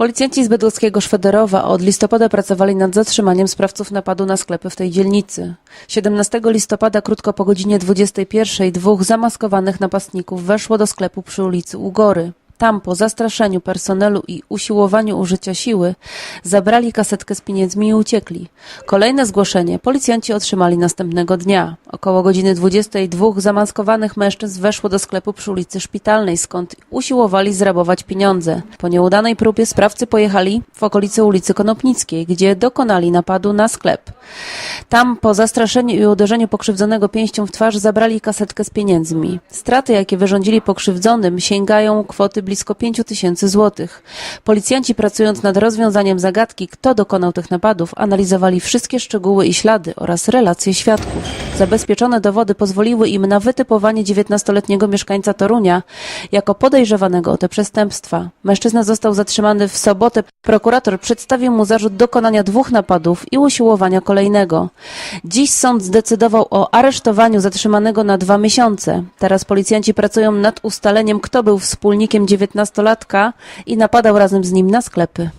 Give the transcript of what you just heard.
Policjanci z bydgoskiego Szwederowa od listopada pracowali nad zatrzymaniem sprawców napadu na sklepy w tej dzielnicy. 17 listopada krótko po godzinie 21 dwóch zamaskowanych napastników weszło do sklepu przy ulicy Ugory. Tam po zastraszeniu personelu i usiłowaniu użycia siły zabrali kasetkę z pieniędzmi i uciekli. Kolejne zgłoszenie policjanci otrzymali następnego dnia. Około godziny 22 zamaskowanych mężczyzn weszło do sklepu przy ulicy Szpitalnej, skąd usiłowali zrabować pieniądze. Po nieudanej próbie sprawcy pojechali w okolice ulicy Konopnickiej, gdzie dokonali napadu na sklep. Tam po zastraszeniu i uderzeniu pokrzywdzonego pięścią w twarz zabrali kasetkę z pieniędzmi. Straty, jakie wyrządzili pokrzywdzonym, sięgają kwoty blisko 5 tysięcy złotych. Policjanci pracując nad rozwiązaniem zagadki, kto dokonał tych napadów, analizowali wszystkie szczegóły i ślady oraz relacje świadków. Zabezpieczone dowody pozwoliły im na wytypowanie 19-letniego mieszkańca Torunia jako podejrzewanego o te przestępstwa. Mężczyzna został zatrzymany w sobotę. Prokurator przedstawił mu zarzut dokonania dwóch napadów i usiłowania kolejnego. Dziś sąd zdecydował o aresztowaniu zatrzymanego na dwa miesiące. Teraz policjanci pracują nad ustaleniem, kto był wspólnikiem 19-latka i napadał razem z nim na sklepy.